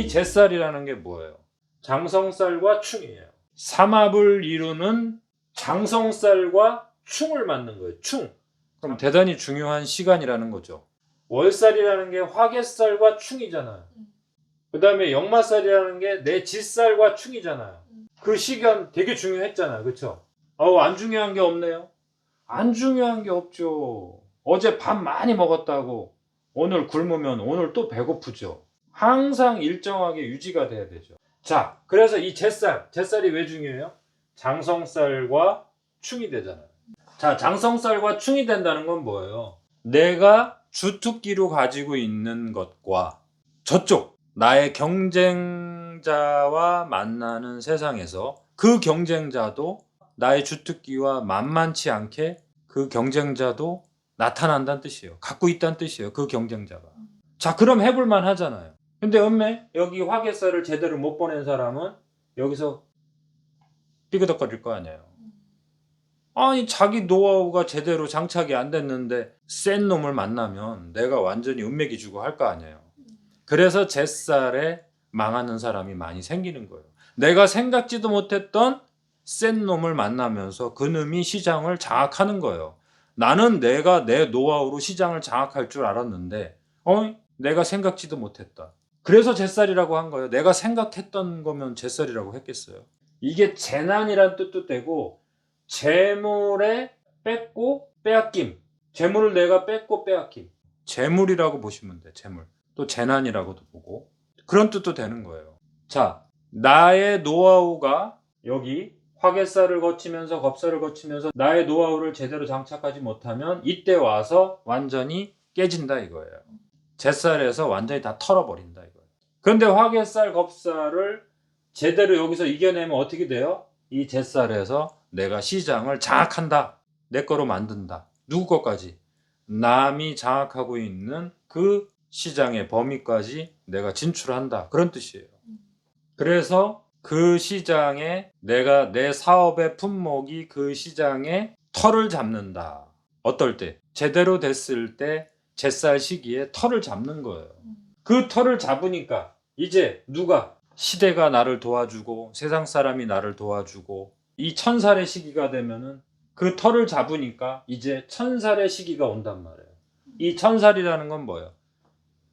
이 잿살이라는 게 뭐예요? 장성살과 충이에요. 삼합을 이루는 장성살과 충을 맞는 거예요. 충. 그럼 대단히 중요한 시간이라는 거죠. 월살이라는 게 화개살과 충이잖아요. 그 다음에 역마살이라는 게 내 짓살과 충이잖아요. 그 시간 되게 중요했잖아요. 그쵸? 어우, 안 중요한 게 없네요. 안 중요한 게 없죠. 어제 밥 많이 먹었다고 오늘 굶으면 오늘 또 배고프죠. 항상 일정하게 유지가 돼야 되죠. 자, 그래서 이 잿살, 잿살이 왜 중요해요? 장성살과 충이 되잖아요. 자, 장성살과 충이 된다는 건 뭐예요? 내가 주특기로 가지고 있는 것과 저쪽 나의 경쟁자와 만나는 세상에서 그 경쟁자도 나의 주특기와 만만치 않게 그 경쟁자도 나타난다는 뜻이에요. 갖고 있다는 뜻이에요. 그 경쟁자가. 자, 그럼 해볼만 하잖아요. 근데 엄매 여기 화개살을 제대로 못 보낸 사람은 여기서 삐그덕거릴 거 아니에요. 아니 자기 노하우가 제대로 장착이 안 됐는데 센 놈을 만나면 내가 완전히 은맥이 주고 할 거 아니에요. 그래서 잿살에 망하는 사람이 많이 생기는 거예요. 내가 생각지도 못했던 센 놈을 만나면서 그 놈이 시장을 장악하는 거예요. 나는 내가 내 노하우로 시장을 장악할 줄 알았는데, 어? 내가 생각지도 못했다. 그래서 잿살이라고 한 거예요. 내가 생각했던 거면 잿살이라고 했겠어요. 이게 재난이란 뜻도 되고, 재물에 뺏고 빼앗김. 재물을 내가 뺏고 빼앗김. 재물이라고 보시면 돼, 재물. 또 재난이라고도 보고. 그런 뜻도 되는 거예요. 자, 나의 노하우가 여기 화개살을 거치면서 겁살을 거치면서 나의 노하우를 제대로 장착하지 못하면 이때 와서 완전히 깨진다 이거예요. 잿살에서 완전히 다 털어버린다 근데 화개살, 겁살을 제대로 여기서 이겨내면 어떻게 돼요? 이 잿살에서 내가 시장을 장악한다. 내 거로 만든다. 누구 것까지? 남이 장악하고 있는 그 시장의 범위까지 내가 진출한다. 그런 뜻이에요. 그래서 그 시장에 내가 내 사업의 품목이 그 시장에 털을 잡는다. 어떨 때? 제대로 됐을 때 잿살 시기에 털을 잡는 거예요. 그 털을 잡으니까 이제 누가 시대가 나를 도와주고 세상 사람이 나를 도와주고 이 천살의 시기가 되면은 그 털을 잡으니까 이제 천살의 시기가 온단 말이에요. 이 천살이라는 건 뭐예요?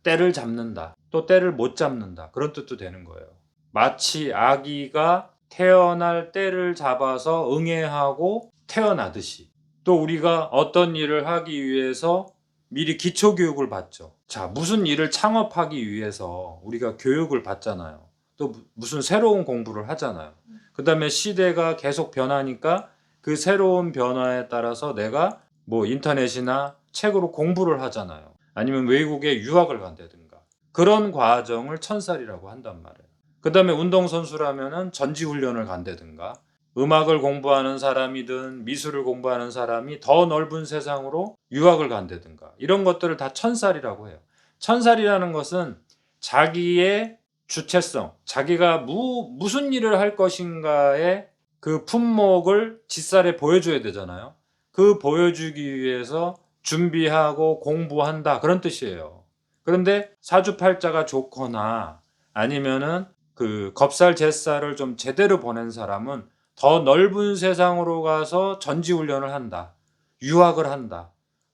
때를 잡는다. 또 때를 못 잡는다. 그런 뜻도 되는 거예요. 마치 아기가 태어날 때를 잡아서 응애하고 태어나듯이 또 우리가 어떤 일을 하기 위해서 미리 기초 교육을 받죠. 자, 무슨 일을 창업하기 위해서 우리가 교육을 받잖아요. 또 무- 무슨 새로운 공부를 하잖아요. 그 다음에 시대가 계속 변하니까 그 새로운 변화에 따라서 내가 뭐 인터넷이나 책으로 공부를 하잖아요. 아니면 외국에 유학을 간다든가. 그런 과정을 천살이라고 한단 말이에요. 그 다음에 운동선수라면은 전지훈련을 간다든가. 음악을 공부하는 사람이든 미술을 공부하는 사람이 더 넓은 세상으로 유학을 간다든가. 이런 것들을 다 천살이라고 해요. 천살이라는 것은 자기의 주체성, 자기가 무, 무슨 일을 할 것인가의 그 품목을 짓살에 보여줘야 되잖아요. 그 보여주기 위해서 준비하고 공부한다. 그런 뜻이에요. 그런데 사주팔자가 좋거나 아니면은 그 겁살 잿살을 좀 제대로 보낸 사람은 더 넓은 세상으로 가서 전지훈련을 한다. 유학을 한다.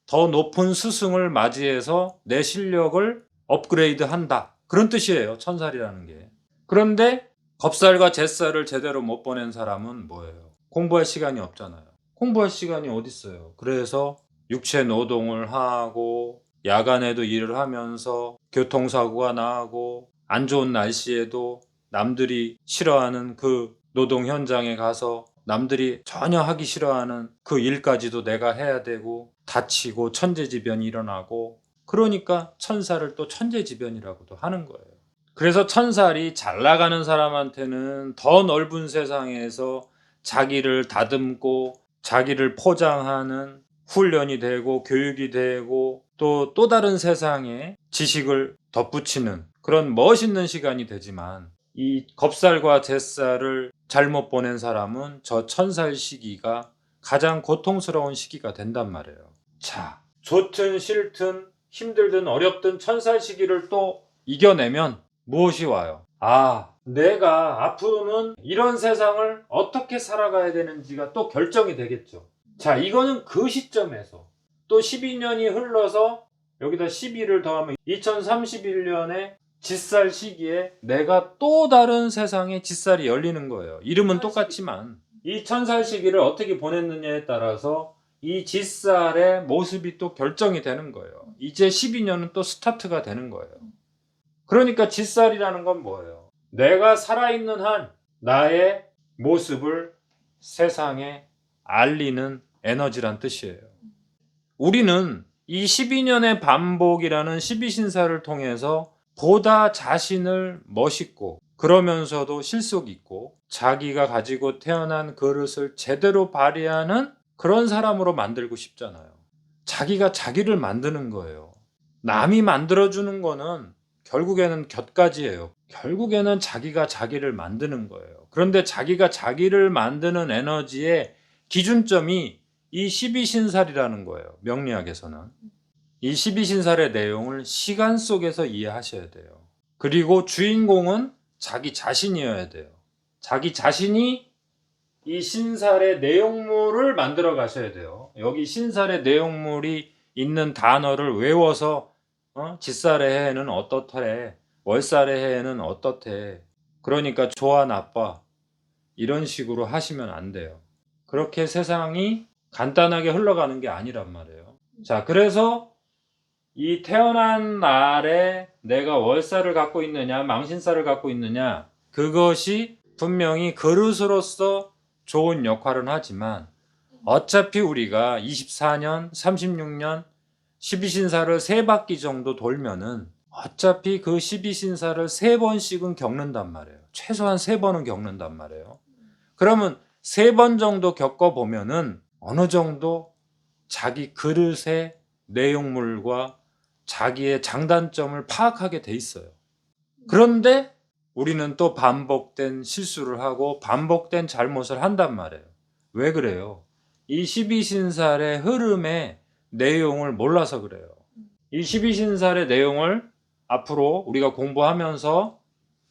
더 높은 스승을 맞이해서 내 실력을 업그레이드 한다. 그런 뜻이에요. 천살이라는 게. 그런데 겁살과 잿살을 제대로 못 보낸 사람은 뭐예요? 공부할 시간이 없잖아요. 공부할 시간이 어딨어요. 그래서 육체 노동을 하고 야간에도 일을 하면서 교통사고가 나고 안 좋은 날씨에도 남들이 싫어하는 그 노동 현장에 가서 남들이 전혀 하기 싫어하는 그 일까지도 내가 해야 되고 다치고 천재지변이 일어나고 그러니까 천살을 또 천재지변이라고도 하는 거예요. 그래서 천살이 잘 나가는 사람한테는 더 넓은 세상에서 자기를 다듬고 자기를 포장하는 훈련이 되고 교육이 되고 또 또 다른 세상에 지식을 덧붙이는 그런 멋있는 시간이 되지만 이 겁살과 잿살을 잘못 보낸 사람은 저 천살 시기가 가장 고통스러운 시기가 된단 말이에요. 자, 좋든 싫든 힘들든 어렵든 천살 시기를 또 이겨내면 무엇이 와요? 아, 내가 앞으로는 이런 세상을 어떻게 살아가야 되는지가 또 결정이 되겠죠. 자, 이거는 그 시점에서 또 12년이 흘러서 여기다 12를 더하면 2031년에 짓살 시기에 내가 또 다른 세상에 짓살이 열리는 거예요. 이름은 똑같지만 이 천살 시기를 어떻게 보냈느냐에 따라서 이 짓살의 모습이 또 결정이 되는 거예요. 이제 12년은 또 스타트가 되는 거예요. 그러니까 짓살이라는 건 뭐예요? 내가 살아있는 한 나의 모습을 세상에 알리는 에너지란 뜻이에요. 우리는 이 12년의 반복이라는 12신사를 통해서 보다 자신을 멋있고 그러면서도 실속 있고 자기가 가지고 태어난 그릇을 제대로 발휘하는 그런 사람으로 만들고 싶잖아요. 자기가 자기를 만드는 거예요. 남이 만들어주는 거는 결국에는 곁가지예요. 결국에는 자기가 자기를 만드는 거예요. 그런데 자기가 자기를 만드는 에너지의 기준점이 이 12신살이라는 거예요. 명리학에서는. 이 12신살의 내용을 시간 속에서 이해하셔야 돼요. 그리고 주인공은 자기 자신이어야 돼요. 자기 자신이 이 신살의 내용물을 만들어 가셔야 돼요. 여기 신살의 내용물이 있는 단어를 외워서 어? 짓살의 해에는 어떻대, 월살의 해에는 어떻대. 그러니까 좋아 나빠 이런 식으로 하시면 안 돼요. 그렇게 세상이 간단하게 흘러가는 게 아니란 말이에요. 자, 그래서 이 태어난 날에 내가 월살을 갖고 있느냐, 망신살을 갖고 있느냐, 그것이 분명히 그릇으로서 좋은 역할은 하지만 어차피 우리가 24년, 36년 12신사를 세 바퀴 정도 돌면은 어차피 그 12신사를 세 번씩은 겪는단 말이에요. 최소한 세 번은 겪는단 말이에요. 그러면 세 번 정도 겪어보면은 어느 정도 자기 그릇의 내용물과 자기의 장단점을 파악하게 돼 있어요. 그런데 우리는 또 반복된 실수를 하고 반복된 잘못을 한단 말이에요. 왜 그래요? 이 12신살의 흐름의 내용을 몰라서 그래요. 이 12신살의 내용을 앞으로 우리가 공부하면서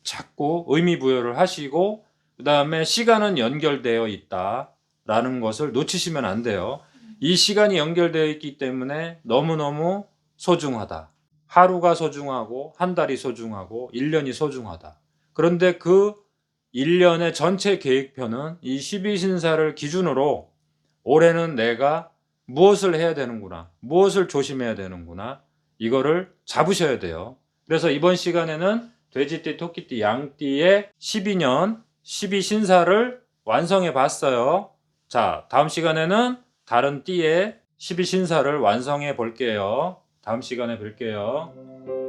자꾸 의미 부여를 하시고 그 다음에 시간은 연결되어 있다라는 것을 놓치시면 안 돼요. 이 시간이 연결되어 있기 때문에 너무너무 소중하다. 하루가 소중하고 한 달이 소중하고 1년이 소중하다. 그런데 그 1년의 전체 계획표는 이 12신사를 기준으로 올해는 내가 무엇을 해야 되는구나. 무엇을 조심해야 되는구나. 이거를 잡으셔야 돼요. 그래서 이번 시간에는 돼지띠, 토끼띠, 양띠의 12년 12신사를 완성해 봤어요. 자, 다음 시간에는 다른 띠의 12신사를 완성해 볼게요. 다음 시간에 뵐게요.